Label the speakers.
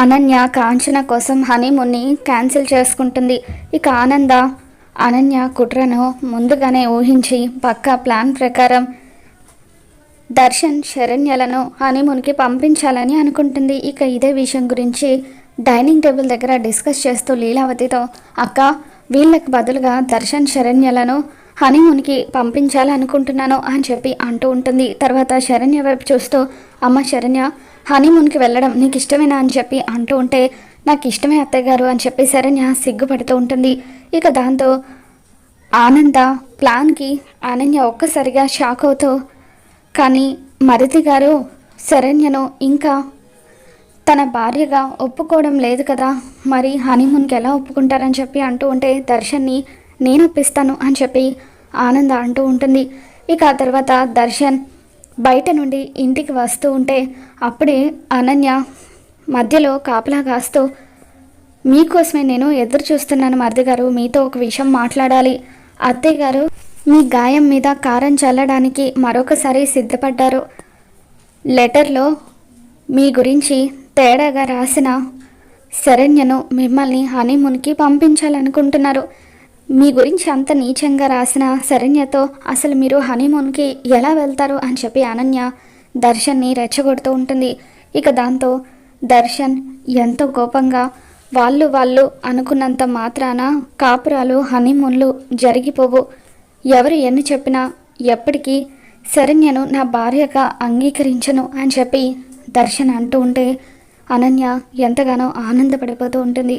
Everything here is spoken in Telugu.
Speaker 1: అనన్య కాంచన కోసం హనీమూన్ని క్యాన్సిల్ చేసుకుంటుంది. ఇక ఆనంద అనన్య కుట్రను ముందుగానే ఊహించి పక్కా ప్లాన్ ప్రకారం దర్శన్ శరణ్యలను హనీమూన్కి పంపించాలని అనుకుంటుంది. ఇక ఇదే విషయం గురించి డైనింగ్ టేబుల్ దగ్గర డిస్కస్ చేస్తూ లీలావతితో అక్క వీళ్ళకి బదులుగా దర్శన్ శరణ్యలను హనీమూన్కి పంపించాలనుకుంటున్నాను అని చెప్పి అంటూ ఉంటుంది. తర్వాత శరణ్య వైపు చూస్తూ అమ్మ శరణ్య హనీమూన్కి వెళ్ళడం నీకు ఇష్టమేనా అని చెప్పి అంటూ ఉంటే నాకు ఇష్టమే అత్తయ్య గారు అని చెప్పి శరణ్య సిగ్గుపడుతూ ఉంటుంది. ఇక దాంతో ఆనంద ప్లాన్కి అనన్య ఒక్కసారిగా షాక్ అవుతూ కానీ మరిది గారు శరణ్యను ఇంకా తన భార్యగా ఒప్పుకోవడం లేదు కదా మరి హనీమూన్కి ఎలా ఒప్పుకుంటారని చెప్పి అంటూ ఉంటే దర్శన్ని నేను ఒప్పిస్తాను అని చెప్పి ఆనంద అంటూ ఉంటుంది. ఇక ఆ తర్వాత దర్శన్ బయట నుండి ఇంటికి వస్తూ ఉంటే అప్పుడే అనన్య మధ్యలో కాపలా కాస్తూ మీకోసమే నేను ఎదురు చూస్తున్నాను మరిది గారు మీతో ఒక విషయం మాట్లాడాలి. అత్తయ్య గారు మీ గాయం మీద కారం చల్లడానికి మరొకసారి సిద్ధపడ్డారు. లెటర్లో మీ గురించి తేడాగా రాసిన శరణ్యను మిమ్మల్ని హనీమూన్కి పంపించాలనుకుంటున్నారు. మీ గురించి అంత నీచంగా రాసిన శరణ్యతో అసలు మీరు హనీమూన్కి ఎలా వెళ్తారు అని చెప్పి అనన్య దర్శన్ని రెచ్చగొడుతూ ఉంటుంది. ఇక దాంతో దర్శన్ ఎంతో కోపంగా వాళ్ళు వాళ్ళు అనుకున్నంత మాత్రాన కాపురాలు హనీమూన్లు జరిగిపోవు. ఎవరు ఎన్ని చెప్పినా ఎప్పటికీ శరణ్యను నా భార్యగా అంగీకరించను అని చెప్పి దర్శన్ అంటూ ఉంటే అనన్య ఎంతగానో ఆనందపడిపోతూ ఉంటుంది.